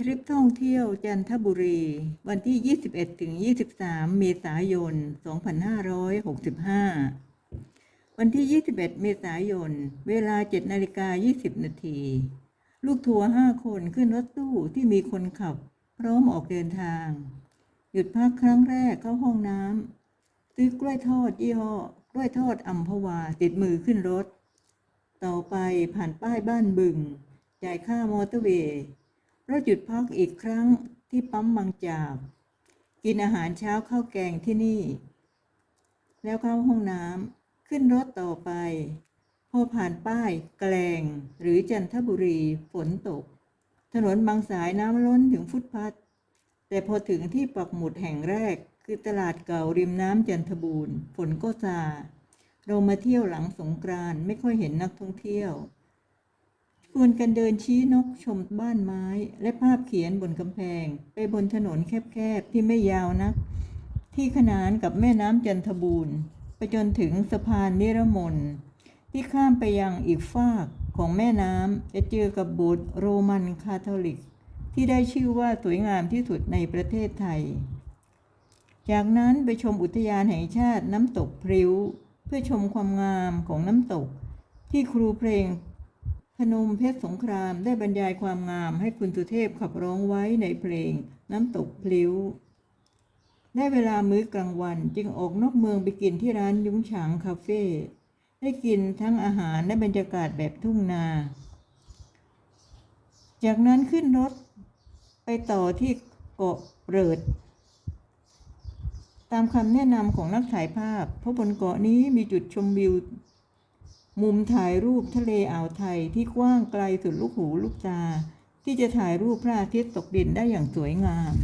ทริปท่องเที่ยวจันทบุรี วันที่ 21ถึง23 เมษายน 2565 วันที่ 21 เมษายน เวลา 7นาฬิกา20 นาที ลูกทัวร์5คนขึ้นรถตู้ที่มีคนขับ พร้อมออกเดินทาง หยุดพักครั้งแรกเข้าห้องน้ำซื้อกล้วยทอดยี่ห้อกล้วยทอดอัมพวาติดมือขึ้นรถ ต่อไปผ่านป้ายบ้านบึง จ่ายค่ามอเตอร์เวย์ เรถหยุดพักอีกครั้งที่ปั๊มบางจาก กินอาหารเช้าข้าวแกงที่นี่ แล้วเข้าห้องน้ำขึ้นรถต่อไป พอผ่านป้ายแกลงหรือจันทบุรีฝนตก ถนนบางสายน้ำล้นถึงฟุตพัทแต่พอถึงที่ปักหมุดแห่งแรก คือตลาดเก่าริมน้ำจันทบูรณ์ฝนก็ซาเรามาเที่ยวหลังสงกรานไม่ค่อยเห็นนักท่องเที่ยว วนกันเดินชี้นกชมบ้านไม้ และภาพเขียนบนกำแพง ไปบนถนนแคบๆ ที่ไม่ยาวนัก ที่ขนานกับแม่น้ำจันทบูรณ์ไปจนถึงสะพานนิรมนที่ข้ามไปยังอีกฝากของแม่น้ำจะเจอกับโบสถ์โรมันคาทอลิก ที่ได้ชื่อว่าสวยงามที่สุดในประเทศไทย จากนั้นไปชมอุทยานแห่งชาติน้ำตกพริ้ว เพื่อชมความงามของน้ำตก ที่ครูเพลง พนมเพชรสงครามได้บรรยายความงามให้คุณสุเทพขับร้องไว้ในเพลงน้ำตกพลิ้ว ได้เวลามื้อกลางวันจึงออกนอกเมืองไปกินที่ร้านยุ้งฉางคาเฟ่ ได้กินทั้งอาหารและบรรยากาศแบบทุ่งนา จากนั้นขึ้นรถไปต่อที่เกาะเปิด ตามคำแนะนำของนักถ่ายภาพ เพราะบนเกาะนี้มีจุดชมวิว มุมถ่ายรูปทะเลอ่าวไทยที่กว้างไกลสุดลูกหูลูกตา ที่จะถ่ายรูปพระอาทิตย์ตกดินได้อย่างสวยงาม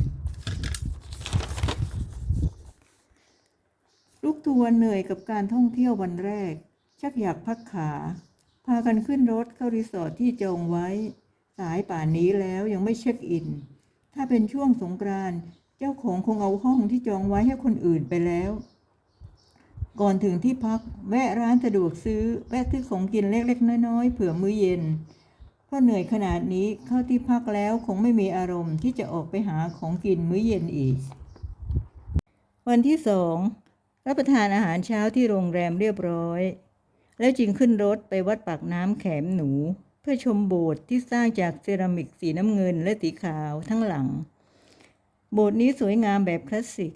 ลูกทัวร์เหนื่อยกับการท่องเที่ยววันแรก ชักอยากพักขา พากันขึ้นรถเข้ารีสอร์ทที่จองไว้ สายป่านนี้แล้วยังไม่เช็คอิน ถ้าเป็นช่วงสงกรานต์เจ้าของคงเอาห้องที่จองไว้ให้คนอื่นไปแล้ว ก่อนถึงที่พักแวะร้านสะดวกซื้อ แวะซื้อของกินเล็กๆน้อยๆเผื่อมื้อเย็นเพราะเหนื่อยขนาดนี้เข้าที่พักแล้วคงไม่มีอารมณ์ที่จะออกไปหาของกินมื้อเย็นอีก วันที่สองรับประทานอาหารเช้าที่โรงแรมเรียบร้อย แล้วจึงขึ้นรถไปวัดปากน้ำแขมหนู เพื่อชมโบสถ์ที่สร้างจากเซรามิกสีน้ำเงินและสีขาวทั้งหลัง โบสถ์นี้สวยงามแบบคลาสสิก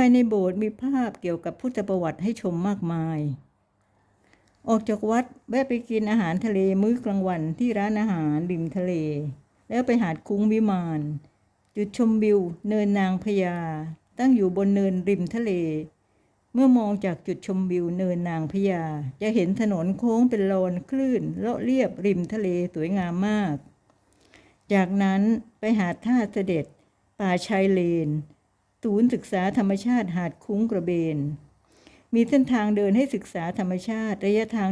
ภายในโบสถ์มีภาพเกี่ยวกับพุทธประวัติให้ชมมากมาย ออกจากวัดแวะไปกินอาหารทะเลมื้อกลางวันที่ร้านอาหารริมทะเล แล้วไปหาดคุ้งวิมาน จุดชมวิวเนินนางพญาตั้งอยู่บนเนินริมทะเล เมื่อมองจากจุดชมวิวเนินนางพญาจะเห็นถนนโค้งเป็นโลนคลื่นเลาะเรียบริมทะเลสวยงามมาก จากนั้นไปหาดท่าเสด็จ ป่าชายเลน ศูนย์ศึกษาธรรมชาติหาดคุ้งกระเบน มีเส้นทางเดินให้ศึกษาธรรมชาติระยะทาง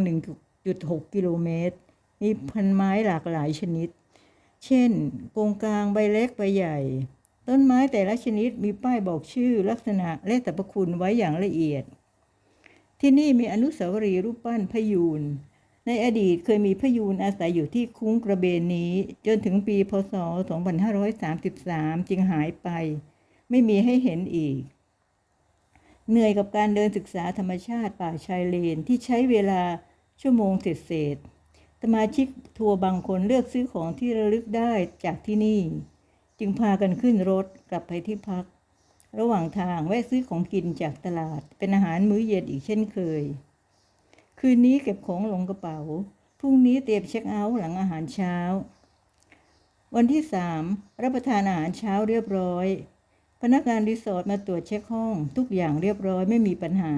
1.6 กิโลเมตร มีพันไม้หลากหลายชนิด เช่นโกงกลางใบเล็กใบใหญ่ ต้นไม้แต่ละชนิดมีป้ายบอกชื่อลักษณะและสรรพคุณไว้อย่างละเอียด ที่นี่มีอนุสาวรีย์รูปปั้นพยูนในอดีตเคยมีพยูนอาศัยอยู่ที่คุ้งกระเบนนี้ จนถึงปีพศ 2533 จึงหายไป ไม่มีให้เห็นอีก เหนื่อยกับการเดินศึกษาธรรมชาติป่าชายเลนที่ใช้เวลาชั่วโมงเศษๆสมาชิกทัวร์บางคนเลือกซื้อของที่ระลึกได้จากที่นี่ จึงพากันขึ้นรถกลับไปที่พัก ระหว่างทางแวะซื้อของกินจากตลาด เป็นอาหารมื้อเย็นอีกเช่นเคย คืนนี้เก็บของลงกระเป๋า พรุ่งนี้เตรียมเช็คเอาท์หลังอาหารเช้า วันที่สามรับประทานอาหารเช้าเรียบร้อย พนักงานรีสอร์ทมาตรวจเช็คห้อง ทุกอย่างเรียบร้อยไม่มีปัญหา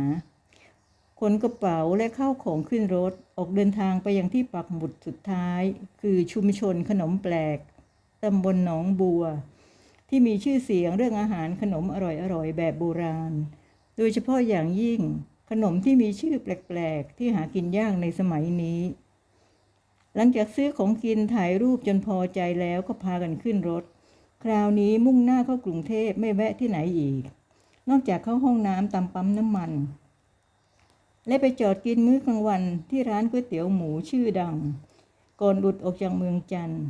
ขนกระเป๋าและเข้าของขึ้นรถ ออกเดินทางไปยังที่ปักหมุดสุดท้าย คือชุมชนขนมแปลกตำบลหนองบัว ที่มีชื่อเสียงเรื่องอาหารขนมอร่อยๆ แบบโบราณ โดยเฉพาะอย่างยิ่งขนมที่มีชื่อแปลกๆ ที่หากินยากในสมัยนี้ หลังจากซื้อของกินถ่ายรูปจนพอใจแล้วก็พากันขึ้นรถ คราวนี้มุ่งหน้าเข้ากรุงเทพไม่แวะที่ไหนอีก นอกจากเข้าห้องน้ำตามปั๊มน้ำมัน และไปจอดกินมื้อกลางวันที่ร้านก๋วยเตี๋ยวหมูชื่อดัง ก่อนหลุดออกจากเมืองจันทร์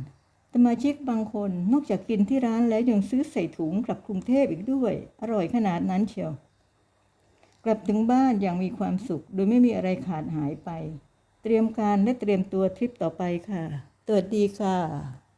สมาชิกบางคนนอกจากกินที่ร้านแล้วยังซื้อใส่ถุงกลับกรุงเทพอีกด้วย อร่อยขนาดนั้นเชียว กลับถึงบ้านอย่างมีความสุข โดยไม่มีอะไรขาดหายไป เตรียมการและเตรียมตัวทริปต่อไปค่ะสวัสดีค่ะ